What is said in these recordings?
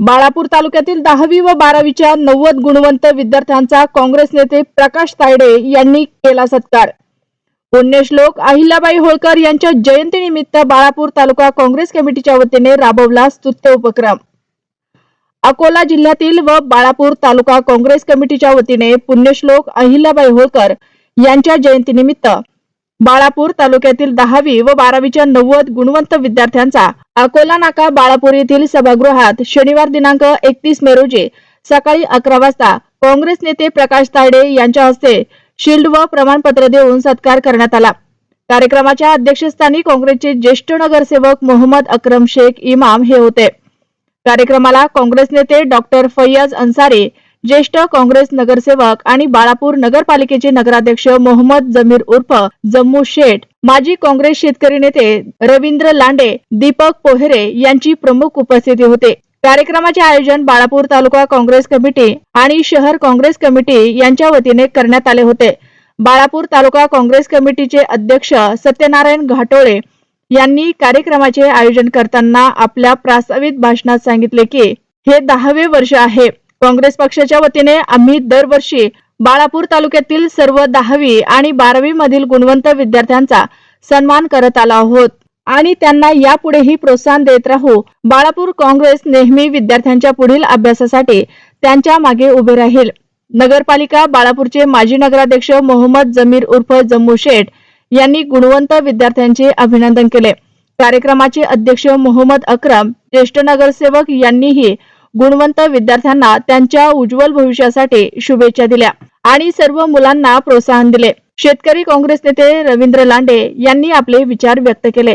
बाळापूर तालुक्यातील दहावी व बारावीच्या नव्वद गुणवंत विद्यार्थ्यांचा काँग्रेस नेते प्रकाश तायडे यांनी केला सत्कार. पुण्यश्लोक अहिल्याबाई होळकर यांच्या जयंतीनिमित्त बाळापूर तालुका काँग्रेस कमिटीच्या वतीने राबवला स्तुत्य उपक्रम. अकोला जिल्ह्यातील व बाळापूर तालुका काँग्रेस कमिटीच्या वतीने पुण्यश्लोक अहिल्याबाई होळकर यांच्या जयंतीनिमित्त बाळापूर तालुक्यातील दहावी व बारावीच्या नव्वद गुणवंत विद्यार्थ्यांचा अकोला नाका बाळापूर येथील सभागृहात शनिवार दिनांक एकतीस मे रोजी सकाळी अकरा वाजता काँग्रेस नेते प्रकाश तायडे यांच्या हस्ते शिल्ड व प्रमाणपत्र देऊन सत्कार करण्यात आला. कार्यक्रमाच्या अध्यक्षस्थानी काँग्रेसचे ज्येष्ठ नगरसेवक मोहम्मद अक्रम शेख इमाम हे होते. कार्यक्रमाला काँग्रेस नेते डॉक्टर फैयाज अन्सारी ज्येष्ठ काँग्रेस नगरसेवक आणि बाळापूर नगरपालिकेचे नगराध्यक्ष मोहम्मद जमीर उर्फ जम्मू शेठ माजी काँग्रेस शेतकरी नेते रवींद्र लांडे दीपक पोहेरे यांची प्रमुख उपस्थिती होते. कार्यक्रमाचे आयोजन बाळापूर तालुका काँग्रेस कमिटी आणि शहर काँग्रेस कमिटी यांच्या वतीने करण्यात आले होते. बाळापूर तालुका काँग्रेस कमिटीचे अध्यक्ष सत्यनारायण घाटोळे यांनी कार्यक्रमाचे आयोजन करताना आपल्या प्रास्तावित भाषणात सांगितले की हे दहावे वर्ष आहे. काँग्रेस पक्षाच्या वतीने आम्ही दरवर्षी बाळापूर तालुक्यातील सर्व दहावी आणि बारावी मधील गुणवंत विद्यार्थ्यांचा सन्मान करत आलो आहोत. आणि त्यांना यापुढेही प्रोत्साहन देत राहू बाळापूर काँग्रेस नेहमी विद्यार्थ्यांच्या पुढील अभ्यासासाठी त्यांच्या मागे उभे राहील. नगरपालिका बाळापूरचे माजी नगराध्यक्ष मोहम्मद जमीर उर्फ जम्मू शेठ यांनी गुणवंत विद्यार्थ्यांचे अभिनंदन केले. कार्यक्रमाचे अध्यक्ष मोहम्मद अक्रम ज्येष्ठ नगरसेवक यांनीही गुणवंत विद्यार्थ्यांना त्यांच्या उज्ज्वल भविष्यासाठी शुभेच्छा दिल्या आणि सर्व मुलांना प्रोत्साहन दिले. शेतकरी काँग्रेस नेते रवींद्र लांडे यांनी आपले विचार व्यक्त केले.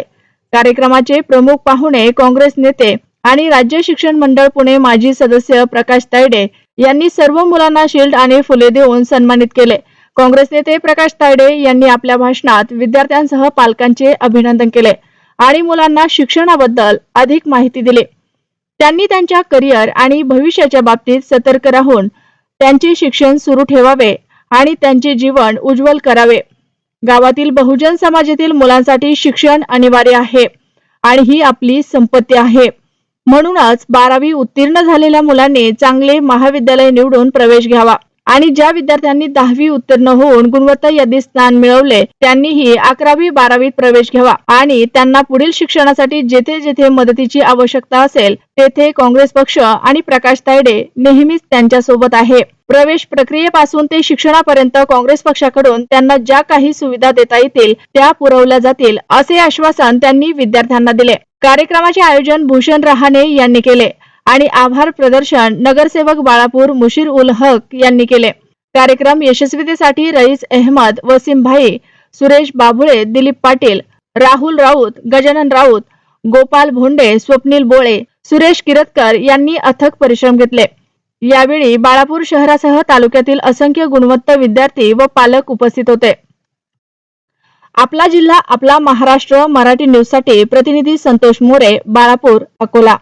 कार्यक्रमाचे प्रमुख पाहुणे काँग्रेस नेते आणि राज्य शिक्षण मंडळ पुणे माजी सदस्य प्रकाश तायडे यांनी सर्व मुलांना शिल्ड आणि फुले देऊन सन्मानित केले. काँग्रेस नेते प्रकाश तायडे यांनी आपल्या भाषणात विद्यार्थ्यांसह पालकांचे अभिनंदन केले आणि मुलांना शिक्षणाबद्दल अधिक माहिती दिली. त्यांनी त्यांच्या करिअर आणि भविष्याच्या बाबतीत सतर्क राहून त्यांचे शिक्षण सुरू ठेवावे आणि त्यांचे जीवन उज्ज्वल करावे. गावातील बहुजन समाजातील मुलांसाठी शिक्षण अनिवार्य आहे आणि ही आपली संपत्ती आहे. म्हणूनच बारावी उत्तीर्ण झालेल्या मुलांनी चांगले महाविद्यालय निवडून प्रवेश घ्यावा. आणि ज्या विद्यार्थ्यांनी दहावी उत्तीर्ण होऊन गुणवत्ता यादीत स्थान मिळवले त्यांनीही अकरावी बारावीत प्रवेश घ्यावा. आणि त्यांना पुढील शिक्षणासाठी जेथे जेथे मदतीची आवश्यकता असेल तेथे काँग्रेस पक्ष आणि प्रकाश तायडे नेहमीच त्यांच्यासोबत आहे. प्रवेश प्रक्रियेपासून ते शिक्षणापर्यंत काँग्रेस पक्षाकडून त्यांना ज्या काही सुविधा देता येतील त्या पुरवल्या जातील असे आश्वासन त्यांनी विद्यार्थ्यांना दिले. कार्यक्रमाचे आयोजन भूषण रहाणे यांनी केले. आणि आभार प्रदर्शन नगरसेवक बाळापूर मुशीर उल हक यांनी केले. कार्यक्रम यशस्वीतेसाठी रईस अहमद वसिमभाई सुरेश बाभुळे दिलीप पाटील राहुल राऊत गजानन राऊत गोपाल भोंडे स्वप्नील बोळे सुरेश किरतकर यांनी अथक परिश्रम घेतले. यावेळी बाळापूर शहरासह तालुक्यातील असंख्य गुणवत्त विद्यार्थी व पालक उपस्थित होते. आपला जिल्हा आपला महाराष्ट्र मराठी न्यूजसाठी प्रतिनिधी संतोष मोरे बाळापूर अकोला.